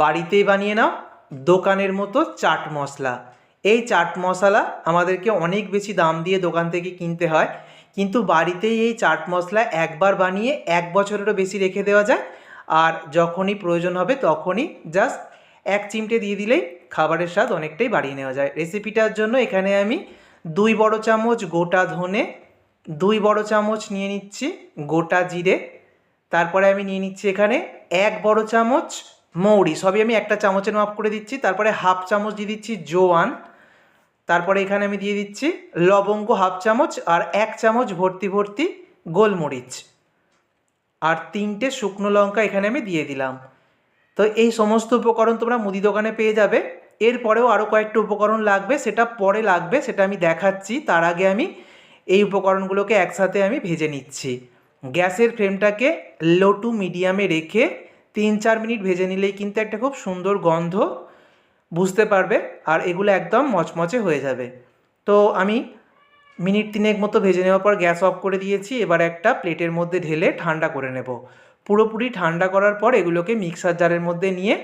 বাড়িতেই বানিয়ে নাও, দোকানের মতো চাট মশলা। এই চাট মশলা আমাদেরকে অনেক বেশি দাম দিয়ে দোকান থেকে কিনতে হয়, কিন্তু বাড়িতেই এই চাট মশলা একবার বানিয়ে এক বছরেরও বেশি রেখে দেওয়া যায়, আর যখনই প্রয়োজন হবে তখনই জাস্ট এক চিমটে দিয়ে দিলেই খাবারের স্বাদ অনেকটাই বাড়িয়ে নেওয়া যায়। রেসিপিটার জন্য এখানে আমি দুই বড় চামচ গোটা ধনে, দুই বড় চামচ নিয়ে নিচ্ছি গোটা জিরে, তারপরে আমি নিয়ে নিচ্ছি এখানে এক বড় চামচ মৌরি, সবই আমি একটা চামচের মাপ করে দিচ্ছি। তারপরে হাফ চামচ দিয়ে দিচ্ছি জোয়ান। তারপরে এখানে আমি দিয়ে দিচ্ছি লবঙ্গ হাফ চামচ আর এক চামচ ভর্তি ভর্তি গোলমরিচ। আর তিনটে শুকনো লঙ্কা এখানে আমি দিয়ে দিলাম। তো এই সমস্ত উপকরণ তোমরা মুদি দোকানে পেয়ে যাবে। এরপরেও আরও কয়েকটা উপকরণ লাগবে, সেটা পরে লাগবে, সেটা আমি দেখাচ্ছি। তার আগে আমি এই উপকরণগুলোকে একসাথে আমি ভেজে নিচ্ছি। গ্যাসের ফ্লেমটাকে লো টু মিডিয়ামে রেখে তিন চার মিনিট ভেজে নিলেই কিন্তু একটা খুব সুন্দর গন্ধ বুঝতে পারবে আর এগুলো একদম মচমচে হয়ে যাবে। তো আমি মিনিট তিনেক মতো ভেজে নেওয়ার পর গ্যাস অফ করে দিয়েছি, এবার একটা প্লেটের মধ্যে ঢেলে ঠান্ডা করে নেব। পুরোপুরি ঠান্ডা করার পর এগুলোকে মিক্সার জারের মধ্যে নিয়ে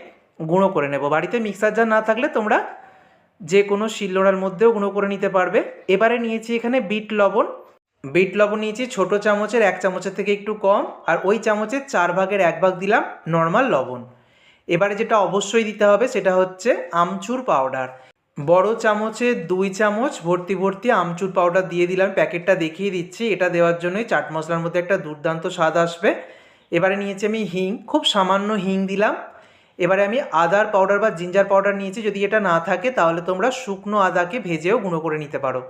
গুঁড়ো করে নেব। বাড়িতে মিক্সার জার না থাকলে তোমরা যে কোনো শিলনোড়ার মধ্যেও গুঁড়ো করে নিতে পারবে। এবারে নিয়েছি এখানে বিট লবণ বিট লবণ নিয়েছি, ছোটো চামচের এক চামচের থেকে একটু কম, আর ওই চামচের চার ভাগের এক ভাগ দিলাম নর্মাল লবণ। এবারে যেটা অবশ্যই দিতে হবে সেটা হচ্ছে আমচুর পাউডার বড় চামচে দুই চামচ ভর্তি ভর্তি আমচুর পাউডার দিয়ে দিলাম, প্যাকেটটা দেখিয়ে দিচ্ছি, এটা দেওয়ার জন্যই চাট মশলার মধ্যে একটা দুর্দান্ত স্বাদ আসবে। এবারে নিয়েছি আমি হিং, খুব সামান্য হিং দিলাম এবারে আমি আদার পাউডার বা জিঞ্জার পাউডার নিয়েছি, যদি এটা না থাকে তাহলে তোমরা শুকনো আদাকে ভেজেও গুঁড়ো করে নিতে পারো।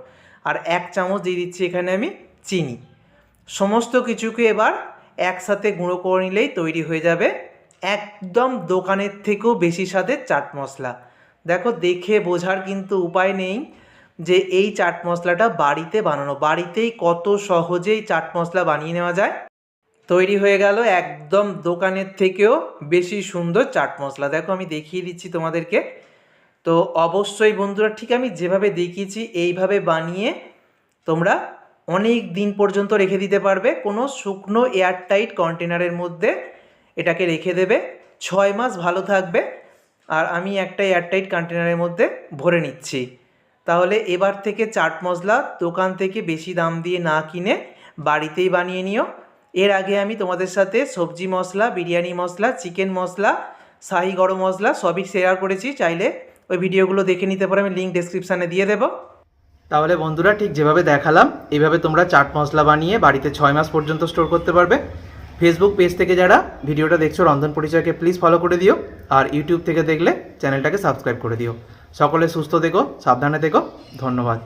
আর এক চামচ দিয়ে দিচ্ছি এখানে আমি চিনি। সমস্ত কিছুকে এবার একসাথে গুঁড়ো করে নিলেই তৈরি হয়ে যাবে একদম দোকানের থেকেও বেশি স্বাদের চাট মশলা। দেখো, দেখে বোঝার কিন্তু উপায় নেই যে এই চাট মশলাটা বাড়িতে বানানো, বাড়িতেই কত সহজেই চাট মশলা বানিয়ে নেওয়া যায়। তৈরি হয়ে গেল একদম দোকানের থেকেও বেশি সুন্দর চাট মশলা। দেখো আমি দেখিয়ে দিচ্ছি তোমাদেরকে। তো অবশ্যই বন্ধুরা ঠিক আমি যেভাবে দেখিয়েছি এইভাবে বানিয়ে তোমরা অনেক দিন পর্যন্ত রেখে দিতে পারবে। কোনো শুকনো এয়ারটাইট কন্টেনারের মধ্যে এটাকে রেখে দেবে। ছয় মাস ভালো থাকবে। আর আমি একটা এয়ারটাইট কন্টেনারের মধ্যে ভরে নিচ্ছি। তাহলে এবার থেকে চাট মশলা দোকান থেকে বেশি দাম দিয়ে না কিনে বাড়িতেই বানিয়ে নিও। এর আগে আমি তোমাদের সাথে সবজি মশলা, বিরিয়ানি মশলা, চিকেন মশলা, শাহি গরম মশলা সবই শেয়ার করেছি। চাইলে ওই ভিডিওগুলো দেখে নিতে পারো, আমি লিঙ্ক ডেসক্রিপশানে দিয়ে দেবো। তাহলে বন্ধুরা ঠিক যেভাবে দেখালাম, এইভাবে তোমরা চাট মশলা বানিয়ে বাড়িতে ছয় মাস পর্যন্ত স্টোর করতে পারবে। ফেসবুক পেজ থেকে যারা ভিডিওটা দেখছ, রন্ধন পরিচয়কে প্লিজ ফলো করে দিও, আর ইউটিউব থেকে দেখলে চ্যানেলটাকে সাবস্ক্রাইব করে দিও। সকলে সুস্থ থেকো, সাবধানে থেকো, ধন্যবাদ।